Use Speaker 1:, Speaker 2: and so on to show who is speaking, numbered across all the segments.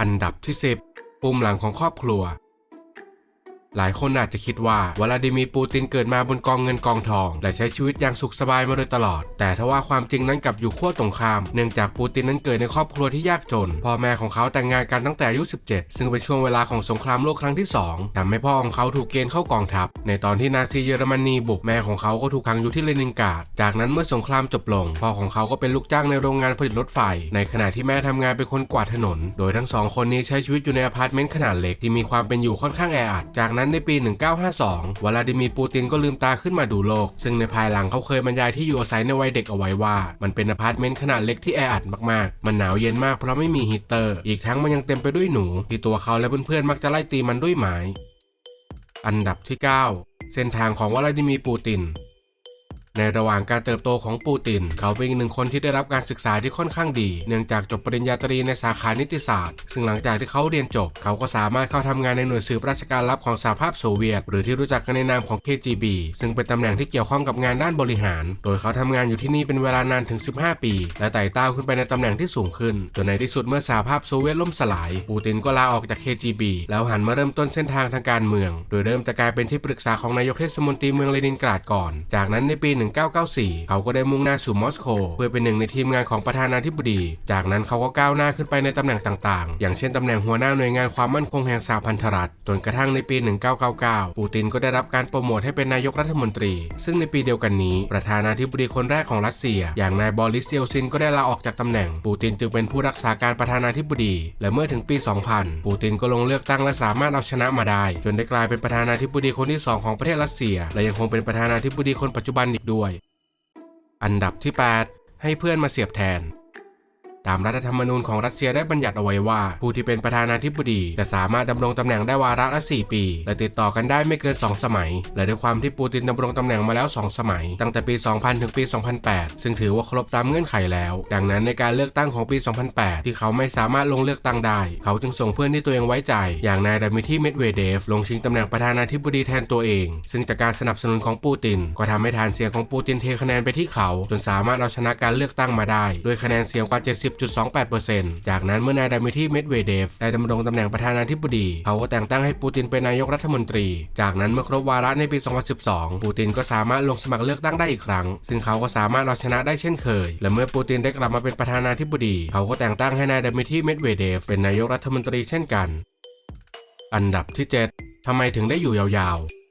Speaker 1: อันดับที่ 10 ปุ่มหลังของครอบครัว หลายคนอาจจะคิดว่าวลาดิมีปูตินเกิดมาบนกองเงินกองทอง และใช้ชีวิตอย่างสุขสบายมาโดยตลอด แต่ทว่าความจริงนั้นกลับอยู่ขั้วตรงข้าม เนื่องจากปูตินนั้นเกิดในครอบครัวที่ยากจน พ่อแม่ของเขาแต่งงานกันตั้งแต่อายุ 17 ซึ่งเป็นช่วงเวลาของสงครามโลกครั้งที่ 2ทำให้พ่อของเขาถูกเกณฑ์เข้ากองทัพ ในตอนที่นาซีเยอรมนีบุกแม่ของเขาก็ถูกขังอยู่ที่เลนินกราด จากนั้นเมื่อสงครามจบลง พ่อของเขาก็เป็นลูกจ้างในโรงงานผลิตรถไฟ ในขณะที่แม่ทำงานเป็นคนกวาดถนน โดยทั้งสองคนนี้ใช้ชีวิตอยู่ในอพาร์ตเมนต์ขนาดเล็กที่มีความเป็นอยู่ค่อนข้างแออัด จากนั้นในปี 1952 วลาดิมีปูตินก็ลืมตาขึ้นมาดูโลก ซึ่งในภายหลังเขาเคยบรรยายที่อยู่อาศัยในวัยเด็กเอาไว้ว่า มันเป็นอพาร์ตเมนต์ขนาดเล็กที่แออัดมากๆ มันหนาวเย็นมากเพราะไม่มีฮีเตอร์ อีกทั้งมันยังเต็มไปด้วยหนู ที่ตัวเขาและเพื่อนๆมักจะไล่ตีมันด้วยไม้ อันดับที่ 9 เส้นทางของวลาดิมีปูติน ในระหว่างการเติบโตของปูติน เขาเป็นอีกหนึ่งคนที่ได้รับการศึกษาที่ค่อนข้างดี เนื่องจากจบปริญญาตรีในสาขานิติศาสตร์ ซึ่งหลังจากที่เขาเรียนจบ เขาก็สามารถเข้าทำงานในหน่วยสืบราชการลับของสหภาพโซเวียต หรือที่รู้จักกันในนามของ KGB ซึ่งเป็นตำแหน่งที่เกี่ยวข้องกับงานด้านบริหาร โดยเขาทำงานอยู่ที่นี่เป็นเวลานานถึง 15 ปี และไต่เต้าขึ้นไปในตำแหน่งที่สูงขึ้นจนในที่สุดเมื่อสหภาพโซเวียตล่มสลาย ปูตินก็ลาออกจาก KGB แล้วหันมาเริ่มต้นเส้นทางทางการเมือง โดยเริ่มจากการเป็นที่ปรึกษาของนายกเทศมนตรีเมืองเลนินกราดก่อน จากนั้นในปี1994 เขาก็ได้มุ่งหน้าสู่มอสโกเพื่อเป็นหนึ่งในทีมงานของประธานาธิบดี จากนั้นเขาก็ก้าวหน้าขึ้นไปในตำแหน่งต่างๆ อย่างเช่นตำแหน่งหัวหน้าหน่วยงานความมั่นคงแห่งสหพันธรัฐ จนกระทั่งในปี 1999 ปูตินก็ได้รับการโปรโมทให้เป็นนายกรัฐมนตรี ซึ่งในปีเดียวกันนี้ ประธานาธิบดีคนแรกของรัสเซีย อย่างนายบอริสเยลซินก็ได้ลาออกจากตำแหน่ง ปูตินจึงเป็นผู้รักษาการประธานาธิบดี และเมื่อถึงปี 2000 ปูตินก็ลงเลือกตั้งและสามารถเอาชนะมาได้ จนได้กลายเป็นประธานาธิบดีคนที่สองของประเทศรัสเซีย และยังคงเป็นประธานาธิบดีคนปัจจุบันอีกด้วยอันดับที่ 8 ให้เพื่อนมาเสียบแทน ตามรัฐธรรมนูญของรัสเซียได้บัญญัติเอาไว้ว่า ผู้ที่เป็นประธานาธิบดีจะสามารถดำรงตำแหน่งได้วาระละ 4 ปี และติดต่อกันได้ไม่เกิน 2 สมัย และด้วยความที่ปูตินดำรงตำแหน่งมาแล้ว 2 สมัย ตั้งแต่ปี 2000 ถึงปี 2008 ซึ่งถือว่าครบตามเงื่อนไขแล้ว ดังนั้นในการเลือกตั้งของปี 2008 ที่เขาไม่สามารถลงเลือกตั้งได้ เขาจึงส่งเพื่อนที่ตัวเองไว้ใจ อย่างนายดามิทีเมดเวเดฟลงชิงตำแหน่งประธานาธิบดีแทนตัวเอง ซึ่งจากการสนับสนุนของปูติน ก็ทำให้ฐานเสียงของปูตินเทคะแนนไปที่เขา จนสามารถเอาชนะการเลือกตั้งมาได้ด้วยคะแนนเสียงกว่า70.28%จากนั้นเมื่อนายดามิทีเมดเวเดฟได้ดำรงตำแหน่งประธานาธิบดี เขาก็แต่งตั้งให้ปูตินเป็นนายกรัฐมนตรี จากนั้นเมื่อครบวาระในปี 2012 ปูตินก็สามารถลงสมัครเลือกตั้งได้อีกครั้ง ซึ่งเขาก็สามารถเอาชนะได้เช่นเคย และเมื่อปูตินได้กลับมาเป็นประธานาธิบดี เขาก็แต่งตั้งให้นายดามิทีเมดเวเดฟเป็นนายกรัฐมนตรีเช่นกัน อันดับที่ 7ทำไมถึงได้อยู่ยาวๆ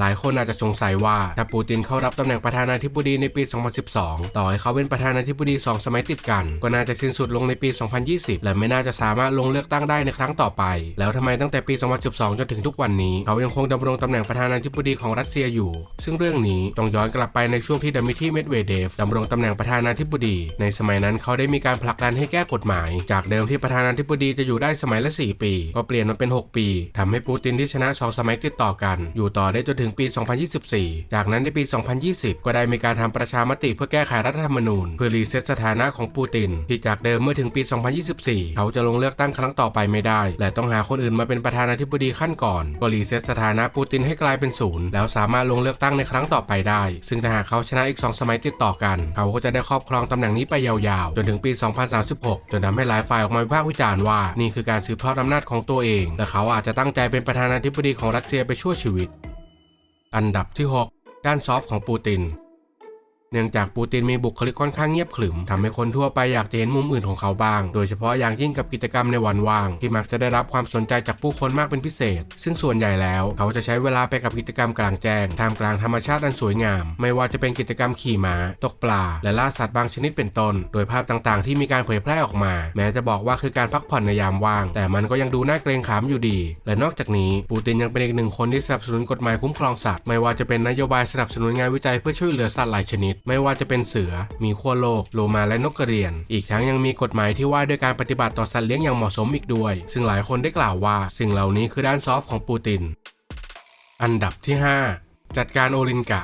Speaker 1: หลายคนอาจจะสงสัยว่าถ้าปูตินเข้ารับตำแหน่งประธานาธิบดีในปี 2012 ต่อให้เขาเป็นประธานาธิบดี 2 สมัยติดกัน ก็น่าจะสิ้นสุดลงในปี 2020 และไม่น่าจะสามารถลงเลือกตั้งได้ในครั้งต่อไป แล้วทำไมตั้งแต่ปี 2012 จนถึงทุกวันนี้ เขายังคงดำรงตำแหน่งประธานาธิบดีของรัสเซียอยู่ ซึ่งเรื่องนี้ต้องย้อนกลับไปในช่วงที่ดมิทีเมดเวเดฟดำรงตำแหน่งประธานาธิบดี ในสมัยนั้นเขาได้มีการผลักดันให้แก้กฎหมาย จากเดิมที่ประธานาธิบดีจะอยู่ได้สมัยละ 4 ปี ก็เปลี่ยนมาเป็น 6 ปีทำให้ปูตินที่ชนะสองสมัยติดต่อกัน อยู่ต่อได้จนถึงปี 2024 จากนั้นในปี 2020 ก็ได้มีการทำประชามติเพื่อแก้ไขรัฐธรรมนูญ เพื่อรีเซ็ตสถานะของปูติน ที่จากเดิมเมื่อถึงปี 2024 เขาจะลงเลือกตั้งครั้งต่อไปไม่ได้ และต้องหาคนอื่นมาเป็นประธานาธิบดีขั้นก่อน ก็รีเซ็ตสถานะปูตินให้กลายเป็นศูนย์แล้วสามารถลงเลือกตั้งในครั้งต่อไปได้ ซึ่งถ้าหากเขาชนะอีก 2 สมัยติดต่อกัน เขาก็จะได้ครอบครองตำแหน่งนี้ไปยาวๆ จนถึงปี 2036 จนทำให้หลายฝ่ายออกมาวิพากษ์วิจารณ์ว่านี่คือการสืบทอดอำนาจของตัวเอง และเขาอาจจะตั้งใจเป็นประธานาธิบดีของรัสเซียไปชั่วชีวิต อันดับที่ 6 ด้านซอฟต์ของปูติน เนื่องจากปูตินมีบุคลิกค่อนข้างเงียบขรึมทำให้คนทั่วไปอยากจะเห็นมุมอื่นของเขาบ้าง โดยเฉพาะอย่างยิ่งกับกิจกรรมในวันว่าง ที่มักจะได้รับความสนใจจากผู้คนมากเป็นพิเศษ ซึ่งส่วนใหญ่แล้ว เขาจะใช้เวลาไปกับกิจกรรมกลางแจ้งท่ามกลางธรรมชาติอันสวยงาม ไม่ว่าจะเป็นกิจกรรมขี่ม้าตกปลา และล่าสัตว์บางชนิดเป็นต้น โดยภาพต่างๆ ที่มีการเผยแพร่ออกมา แม้จะบอกว่าคือการพักผ่อนในยามว่าง แต่มันก็ยังดูน่าเกรงขามอยู่ดี และนอกจากนี้ปูตินยังเป็นอีกหนึ่งคนที่สนับสนุนกฎหมายคุ้มครองสัตว์ไม่ว่าจะเป็นนโยบายสนับสนุนงานวิจัยเพื่อช่วยเหลือสัตว์หลายชนิดไม่ว่าจะเป็นเสือ มีขั้วโลก โลมาและนกกระเรียน อีกทั้งยังมีกฎหมายที่ว่าด้วยการปฏิบัติต่อสัตว์เลี้ยงอย่างเหมาะสมอีกด้วย ซึ่งหลายคนได้กล่าวว่า สิ่งเหล่านี้คือด้านซอฟต์ของปูติน อันดับที่ 5 จัดการโอลินกะ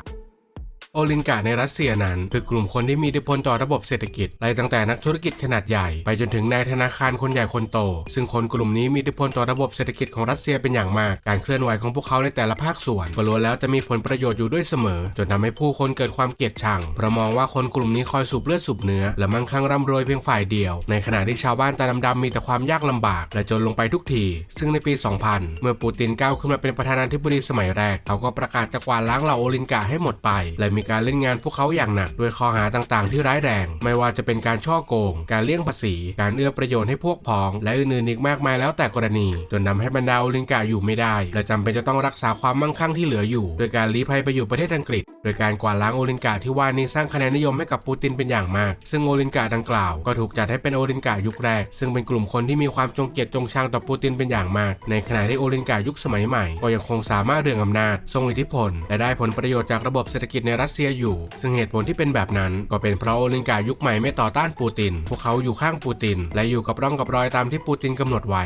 Speaker 1: โอลิงกาในรัสเซียนั้น คือกลุ่มคนที่มีอิทธิพลต่อระบบเศรษฐกิจไล่ตั้งแต่นักธุรกิจขนาดใหญ่ ไปจนถึงนายธนาคารคนใหญ่คนโต ซึ่งคนกลุ่มนี้มีอิทธิพลต่อระบบเศรษฐกิจของรัสเซียเป็นอย่างมาก การเคลื่อนไหวของพวกเขาในแต่ละภาคส่วนก็ล้วนแล้วจะมีผลประโยชน์อยู่ด้วยเสมอ จนทำให้ผู้คนเกิดความเกลียดชังเพราะมองว่าคนกลุ่มนี้คอยสูบเลือดสูบเนื้อและมั่งคั่งร่ำรวยเพียงฝ่ายเดียว ในขณะที่ชาวบ้านตาดำๆมีแต่ความยากลำบาก และจนลงไปทุกที ซึ่งในปี 2000 เมื่อปูตินก้าวขึ้นมาเป็นประธานาธิบดีสมัยแรกเขาก็ประกาศจะกวาดล้างเหล่าโอลิงกาให้หมดไปและมีการเล่นงานพวกเขาอย่างหนักด้วยข้อหาต่างๆ ที่ร้ายแรง ไม่ว่าจะเป็นการช่อโกง การเลี่ยงภาษี การเอื้อประโยชน์ให้พวกพ้อง และอื่นๆอีกมากมายแล้วแต่กรณี จนนำให้บรรดาโอลิงกาอยู่ไม่ได้ และจำเป็นจะต้องรักษาความมั่งคั่งที่เหลืออยู่ โดยการลี้ภัยไปอยู่ประเทศอังกฤษ โดยการกวาดล้างโอลิงกาที่ว่านี้สร้างคะแนนนิยมให้กับปูตินเป็นอย่างมาก ซึ่งโอลิงกาดังกล่าวก็ถูกจัดให้เป็นโอลิงกายุคแรก ซึ่งเป็นกลุ่มคนที่มีความจงเกลียดจงชังต่อปูตินเป็นอย่างมาก ในขณะที่โอลิงกายุคสมัยใหม่ ก็ยังคงสามารถเรืองอำนาจ ทรงอิทธิพล และได้ผลประโยชน์จากระบบเศรษฐกิจในรัสเซียอยู่ ซึ่งเหตุผลที่เป็นแบบนั้น ก็เป็นเพราะโอลิงกายุคใหม่ไม่ต่อต้านปูติน พวกเขาอยู่ข้างปูติน และอยู่กับร่องกับรอยตามที่ปูตินกำหนดไว้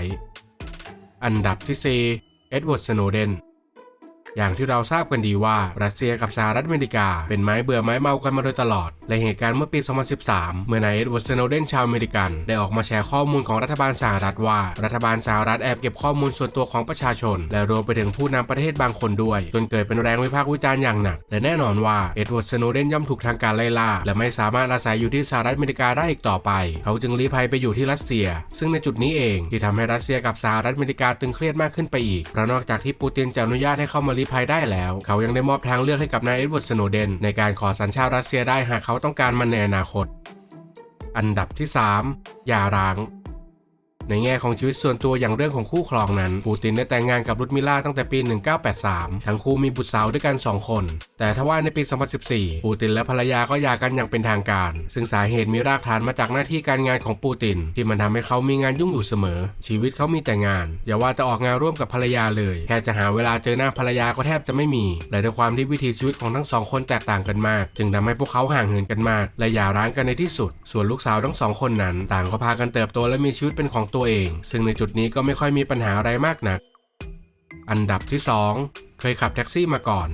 Speaker 1: อันดับที่4เอ็ดเวิร์ดสโนเดน อย่างที่เราทราบกันดีว่ารัสเซียกับสหรัฐอเมริกา เป็นไม้เบื่อไม้เมากันมาโดยตลอด และเหตุการณ์เมื่อปี 2013 เมื่อนายเอ็ดเวิร์ดสโนเดนชาวอเมริกัน ได้ออกมาแชร์ข้อมูลของรัฐบาลสหรัฐว่า รัฐบาลสหรัฐแอบเก็บข้อมูลส่วนตัวของประชาชน และรวมไปถึงผู้นำประเทศบางคนด้วย จนเกิดเป็นแรงวิพากษ์วิจารณ์อย่างหนัก และแน่นอนว่าเอ็ดเวิร์ดสโนเดนย่อมถูกทางการไล่ล่า และไม่สามารถอาศัยอยู่ที่สหรัฐอเมริกาได้อีกต่อไป เขาจึงลี้ภัยไปอยู่ที่รัสเซีย ซึ่งในจุดนี้เองที่ทำให้รัสเซียกับสหรัฐอเมริกาตึงเครียดมากขึ้นไปอีกเพราะนอกจากที่ปูตินจะอนุญาตให้เข้ามาลี้ภัยได้แล้ว เขายังได้มอบทางเลือกให้กับนายเอ็ดเวิร์ดสโนเดนในการขอสัญชาติรัสเซียได้หากเขาต้องการมันในอนาคต อันดับที่ 3 อย่าร้าง ในแง่ของชีวิตส่วนตัวอย่างเรื่องของคู่ครองนั้น ปูตินได้แต่งงานกับรุดมิล่าตั้งแต่ปี 1983 ทั้งคู่มีบุตรสาวด้วยกัน 2 คน แต่ทว่าในปี 2014 ปูตินและภรรยาก็หย่ากันอย่างเป็นทางการ ซึ่งสาเหตุมีรากฐานมาจากหน้าที่การงานของปูติน ที่มันทำให้เขามีงานยุ่งอยู่เสมอ ชีวิตเขามีแต่งาน อย่าว่าจะออกงานร่วมกับภรรยาเลย แค่จะหาเวลาเจอหน้าภรรยาก็แทบจะไม่มี และด้วยความที่วิถีชีวิตของทั้งสองคนแตกต่างกันมาก จึงทำให้พวกเขาห่างเหินกันมาก และหย่าร้างกันในที่สุด ส่วนลูกสาวทั้งสองคนนั้น ต่างก็พากันเติบโตและมีชีวิตเป็นของตวเอง ซึ่งในจุดนี้ก็ไม่ค่อยมีปัญหาอะไรมากนัก อันดับที่ 2 เคยขับแท็กซี่มาก่อน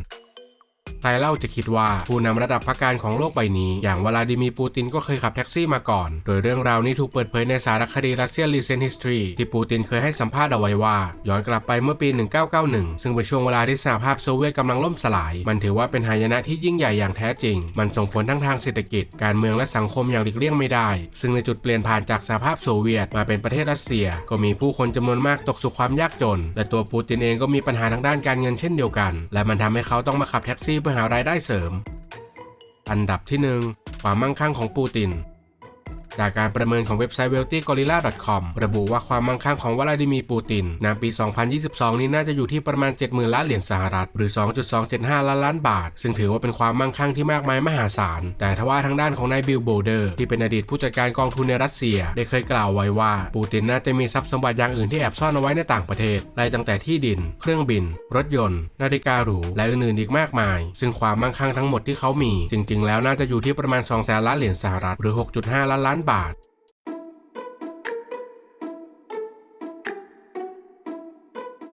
Speaker 1: ใครเล่าจะคิดว่าผู้นำระดับพักการของโลกใบนี้ อย่างวลาดิมีปูตินก็เคยขับแท็กซี่มาก่อน โดยเรื่องราวนี้ถูกเปิดเผยในสารคดีรัสเซีย Recent History ที่ปูตินเคยให้สัมภาษณ์เอาไว้ว่า ย้อนกลับไปเมื่อปี 1991 ซึ่งเป็นช่วงเวลาที่สหภาพโซเวียตกำลังล่มสลาย มันถือว่าเป็นหายนะที่ยิ่งใหญ่อย่างแท้จริง มันส่งผลทั้งทางเศรษฐกิจ การเมืองและสังคมอย่างหลีกเลี่ยงไม่ได้ ซึ่งในจุดเปลี่ยนผ่านจากสหภาพโซเวียตมาเป็นประเทศรัสเซีย ก็มีผู้คนจำนวนมากตกสู่ความยากจน และตัวปูตินเองก็มีปัญหาทางด้านการเงินเช่นเดียวกัน และมันทำให้เขาต้องมาขับแท็กซี่เพื่อหารายได้เสริม อันดับที่ 1 ความมั่งคั่งของปูติน จากการประเมินของเว็บไซต์ wealthygorilla.com ระบุว่าความมั่งคั่งของวลาดิมีร์ปูตินในปี 2022 นี้น่าจะอยู่ที่ประมาณ 70,000 ล้านเหรียญสหรัฐ หรือ 2.275 ล้านล้านบาท ซึ่งถือว่าเป็นความมั่งคั่งที่มากมายมหาศาล แต่ทว่าทางด้านของนายบิลโบเดอร์ที่เป็นอดีตผู้จัดการกองทุนในรัสเซีย ได้เคยกล่าวไว้ว่าปูตินน่าจะมีทรัพย์สมบัติอย่างอื่นที่แอบซ่อนเอาไว้ในต่างประเทศไล่ตั้งแต่ที่ดิน เครื่องบิน รถยนต์ นาฬิกาหรู และอื่นๆอีกมากมาย ซึ่งความมั่งคั่งทั้งหมดที่เขามี จริง ๆ แล้วน่าจะอยู่ที่ประมาณ2แสนล้านเหรียญสหรัฐหรือ 6.5 ล้านล้านบาท